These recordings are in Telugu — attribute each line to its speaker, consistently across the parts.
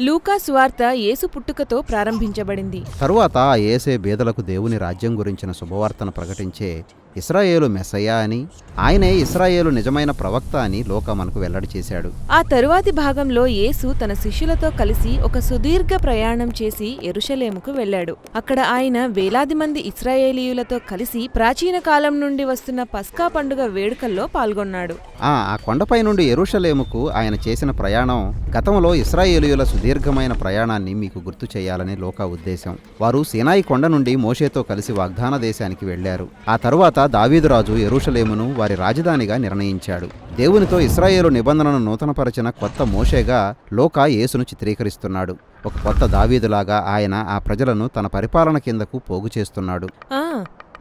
Speaker 1: లూకా స్వార్త యేసు పుట్టుకతో ప్రారంభించబడింది.
Speaker 2: తరువాత ఆ ఏసే బేదలకు దేవుని రాజ్యం గురించిన శుభవార్తను ప్రకటించే ఇస్రాయేలు మెస్సయ్య అని ఆయనే ఇస్రాయేలు నిజమైన ప్రవక్త అని లోక మనకు వెల్లడి చేశాడు.
Speaker 1: ఆ తరువాతి భాగంలో యేసు తన శిష్యులతో కలిసి ఒక సుదీర్ఘ ప్రయాణం చేసి ఎరుషలేముకు వెళ్ళాడు. అక్కడ ఆయన వేలాది మంది ఇస్రాయేలీయులతో కలిసి ప్రాచీన కాలం నుండి వస్తున్న పస్కా పండుగ వేడుకల్లో పాల్గొన్నాడు.
Speaker 2: ఆ ఆ కొండపై నుండి ఎరుషలేముకు ఆయన చేసిన ప్రయాణం గతంలో ఇస్రాయేలీయుల సుదీర్ఘమైన ప్రయాణాన్ని మీకు గుర్తు చేయాలని లోక ఉద్దేశం. వారు సీనాయి కొండ నుండి మోషేతో కలిసి వాగ్దాన దేశానికి వెళ్ళారు ఆ తరువాత దావీదురాజు ఎరుషలేమును వారి రాజధానిగా నిర్ణయించాడు. దేవునితో ఇస్రాయేలు నిబంధనను నూతనపరచిన కొత్త మోషేగా లోక యేసును చిత్రీకరిస్తున్నాడు. ఒక కొత్త దావీదులాగా ఆయన ఆ ప్రజలను తన పరిపాలన కిందకు పోగు చేస్తున్నాడు.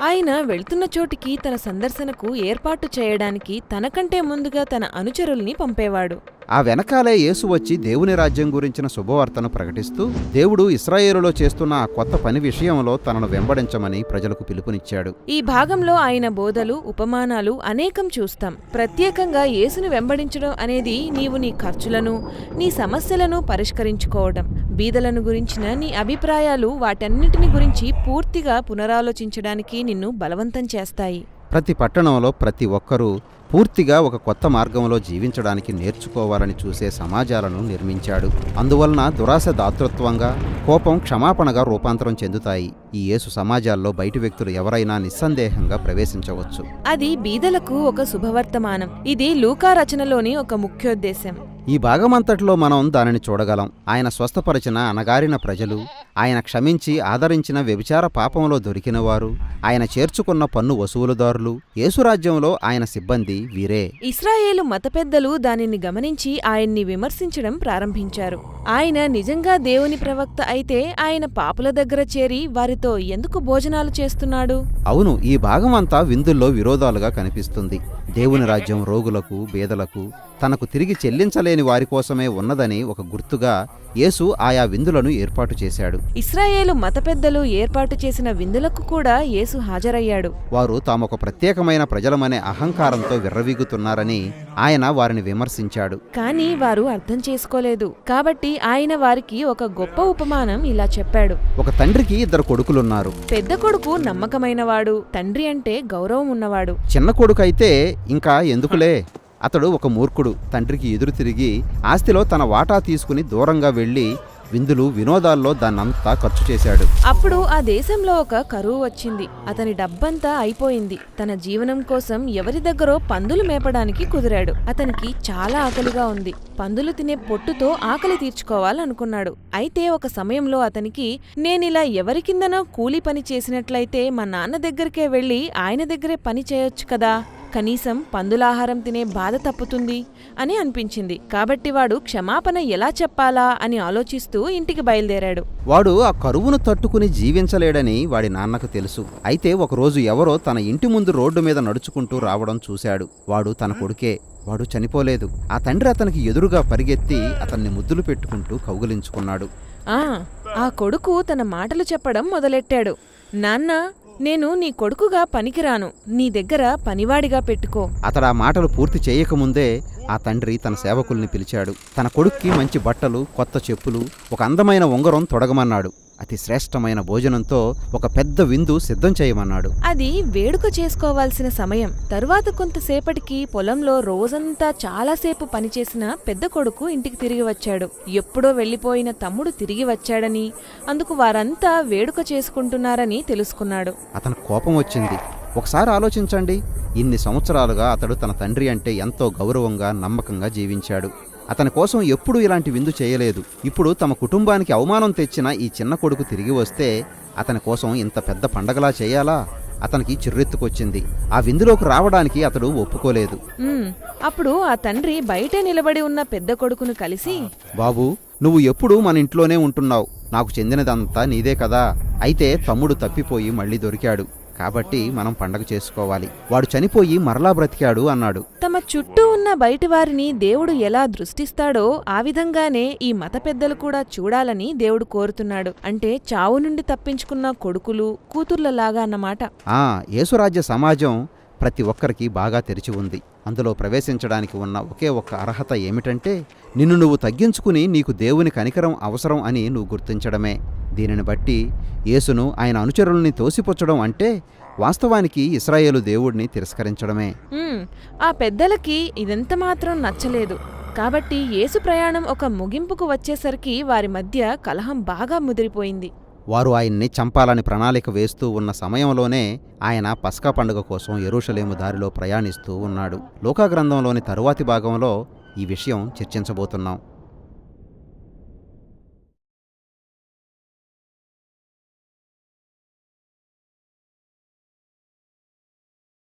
Speaker 1: ఆయన వెళ్తున్న చోటికి తన సందర్శనకు ఏర్పాటు చేయడానికి తనకంటే ముందుగా తన అనుచరుల్ని పంపేవాడు.
Speaker 2: ఆ వెనకాలే యేసు వచ్చి దేవుని రాజ్యం గురించిన శుభవార్తను ప్రకటిస్తూ దేవుడు ఇస్రాయేలులో చేస్తున్న ఆ కొత్త పని విషయంలో తనను వెంబడించమని ప్రజలకు పిలుపునిచ్చాడు.
Speaker 1: ఈ భాగంలో ఆయన బోధలు ఉపమానాలు అనేకం చూస్తాం. ప్రత్యేకంగా యేసును వెంబడించడం అనేది నీవు నీ ఖర్చులను నీ సమస్యలను పరిష్కరించుకోవడం బీదలను గురించిన నీ అభిప్రాయాలు వాటన్నిటిని గురించి పూర్తిగా పునరాలోచించడానికి నిన్ను బలవంతం చేస్తాయి.
Speaker 2: ప్రతి పట్టణంలో ప్రతి ఒక్కరూ పూర్తిగా ఒక కొత్త మార్గంలో జీవించడానికి నేర్చుకోవాలని చూసే సమాజాలను నిర్మించాడు. అందువలన దురాశ దాతృత్వంగా కోపం క్షమాపణగా రూపాంతరం చెందుతాయి. ఈ యేసు సమాజాల్లో బయటి వ్యక్తులు ఎవరైనా నిస్సందేహంగా ప్రవేశించవచ్చు.
Speaker 1: అది బీదలకు ఒక శుభవర్తమానం. ఇది లూకా రచనలోని ఒక ముఖ్యోద్దేశం.
Speaker 2: ఈ భాగమంతట్లో మనం దానిని చూడగలం. ఆయన స్వస్థపరిచిన అనగారిన ప్రజలు ఆయన క్షమించి ఆదరించిన వ్యభిచార పాపంలో దొరికినవారు. ఆయన చేర్చుకున్న పన్ను వసూలుదారులు. యేసురాజ్యంలో ఆయన సిబ్బంది వీరే.
Speaker 1: ఇస్రాయేలు మత పెద్దలు దానిని గమనించి ఆయన్ని విమర్శించడం ప్రారంభించారు. ఆయన నిజంగా దేవుని ప్రవక్త అయితే ఆయన పాపుల దగ్గర చేరి వారితో ఎందుకు భోజనాలు చేస్తున్నాడు?
Speaker 2: అవును ఈ భాగం అంతా విందుల్లో విరోధాలుగా కనిపిస్తుంది. దేవుని రాజ్యం రోగులకు బేదలకు తనకు తిరిగి చెల్లించలేని వారి కోసమే ఉన్నదని ఒక గుర్తుగా యేసు ఆయా విందులను ఏర్పాటు చేశాడు.
Speaker 1: ఇస్రాయేలు మత పెద్దలు ఏర్పాటు చేసిన విందులకు కూడా యేసు హాజరయ్యాడు.
Speaker 2: వారు తామొక ప్రత్యేకమైన ప్రజలమనే అహంకారంతో విర్రవీగుతున్నారని ఆయన వారిని విమర్శించాడు.
Speaker 1: కానీ వారు అర్థం చేసుకోలేదు. కాబట్టి ఆయన వారికి ఒక గొప్ప ఉపమానం ఇలా చెప్పాడు.
Speaker 2: ఒక తండ్రికి ఇద్దరు కొడుకులున్నారు.
Speaker 1: పెద్ద కొడుకు నమ్మకమైనవాడు తండ్రి అంటే గౌరవం ఉన్నవాడు.
Speaker 2: చిన్న కొడుకైతే ఇంకా ఎందుకులే? అతడు ఒక మూర్ఖుడు. తండ్రికి ఎదురు తిరిగి ఆస్తిలో తన వాటా తీసుకుని దూరంగా వెళ్ళి విందులు వినోదాల్లో దాన్నంతా ఖర్చు చేశాడు.
Speaker 1: అప్పుడు ఆ దేశంలో ఒక కరువు వచ్చింది. అతని డబ్బంతా అయిపోయింది. తన జీవనం కోసం ఎవరి దగ్గరో పందులు మేపడానికి కుదిరాడు. అతనికి చాలా ఆకలిగా ఉంది. పందులు తినే పొట్టుతో ఆకలి తీర్చుకోవాలనుకున్నాడు. అయితే ఒక సమయంలో అతనికి నేనిలా ఎవరి కిందనో కూలి పని చేసినట్లయితే మా నాన్న దగ్గరికే వెళ్ళి ఆయన దగ్గరే పని చేయొచ్చు కదా? కనీసం పందులాహారం తినే బాధ తప్పుతుంది అని అనిపించింది. కాబట్టి వాడు క్షమాపణ ఎలా చెప్పాలా అని ఆలోచిస్తూ ఇంటికి బయలుదేరాడు.
Speaker 2: వాడు ఆ కరువును తట్టుకుని జీవించలేడని వాడి నాన్నకు తెలుసు. అయితే ఒకరోజు ఎవరో తన ఇంటి ముందు రోడ్డు మీద నడుచుకుంటూ రావడం చూశాడు. వాడు తన కొడుకే. వాడు చనిపోలేదు. ఆ తండ్రి అతనికి ఎదురుగా పరిగెత్తి అతన్ని ముద్దులు పెట్టుకుంటూ కౌగిలించుకున్నాడు.
Speaker 1: ఆ ఆ కొడుకు తన మాటలు చెప్పడం మొదలెట్టాడు. నాన్న నేను నీ కొడుకుగా పనికిరాను. నీ దగ్గర పనివాడిగా పెట్టుకో.
Speaker 2: అతడు ఆ మాటలు పూర్తి చేయకముందే ఆ తండ్రి తన సేవకుల్ని పిలిచాడు. తన కొడుక్కి మంచి బట్టలు కొత్త చెప్పులు ఒక అందమైన ఉంగరం తొడగమన్నాడు. అతి శ్రేష్టమైన భోజనంతో ఒక పెద్ద విందు సిద్ధం చేయమన్నాడు.
Speaker 1: అది వేడుక చేసుకోవాల్సిన సమయం. తరువాత కొంతసేపటికి పొలంలో రోజంతా చాలాసేపు పనిచేసిన పెద్ద కొడుకు ఇంటికి తిరిగి వచ్చాడు. ఎప్పుడో వెళ్ళిపోయిన తమ్ముడు తిరిగి వచ్చాడని అందుకు వారంతా వేడుక చేసుకుంటున్నారని తెలుసుకున్నాడు.
Speaker 2: అతను కోపం వచ్చింది. ఒకసారి ఆలోచించండి. ఇన్ని సంవత్సరాలుగా అతడు తన తండ్రి అంటే ఎంతో గౌరవంగా నమ్మకంగా జీవించాడు. అతని కోసం ఎప్పుడూ ఇలాంటి విందు చేయలేదు. ఇప్పుడు తమ కుటుంబానికి అవమానం తెచ్చిన ఈ చిన్న కొడుకు తిరిగి వస్తే అతని కోసం ఇంత పెద్ద పండగలా చేయాలా? అతనికి చిర్రెత్తుకొచ్చింది. ఆ విందులోకి రావడానికి అతడు ఒప్పుకోలేదు.
Speaker 1: అప్పుడు ఆ తండ్రి బయటే నిలబడి ఉన్న పెద్ద కొడుకును కలిసి
Speaker 2: బాబు నువ్వు ఎప్పుడూ మన ఇంట్లోనే ఉంటున్నావు. నాకు చెందినదంతా నీదే కదా. అయితే తమ్ముడు తప్పిపోయి మళ్ళీ దొరికాడు. కాబట్టి మనం పండగ చేసుకోవాలి. వాడు చనిపోయి మరలా బ్రతికాడు అన్నాడు.
Speaker 1: తమ చుట్టూ ఉన్న బయటి వారిని దేవుడు ఎలా దృష్టిస్తాడో ఆ విధంగానే ఈ మత పెద్దలు కూడా చూడాలని దేవుడు కోరుతున్నాడు. అంటే చావు నుండి తప్పించుకున్న కొడుకులు కూతుర్లలాగా అన్నమాట.
Speaker 2: ఆ యేసురాజ్య సమాజం ప్రతి ఒక్కరికి బాగా తెరిచి ఉంది. అందులో ప్రవేశించడానికి ఉన్న ఒకే ఒక్క అర్హత ఏమిటంటే నిన్ను నువ్వు తగ్గించుకుని నీకు దేవుని కనికరం అవసరం అని నువ్వు గుర్తించడమే. దీనిని బట్టి యేసును ఆయన అనుచరుల్ని తోసిపుచ్చడం అంటే వాస్తవానికి ఇస్రాయేలు దేవుడిని తిరస్కరించడమే.
Speaker 1: ఆ పెద్దలకి ఇదెంత మాత్రం నచ్చలేదు. కాబట్టి యేసు ప్రయాణం ఒక ముగింపుకు వచ్చేసరికి వారి మధ్య కలహం బాగా ముదిరిపోయింది.
Speaker 2: వారు ఆయన్ని చంపాలని ప్రణాళిక వేస్తూ ఉన్న సమయంలోనే ఆయన పస్కా పండుగ కోసం ఎరుషలేము దారిలో ప్రయాణిస్తూ ఉన్నాడు. లోకాగ్రంథంలోని తరువాతి భాగంలో ఈ విషయం చర్చించబోతున్నాం.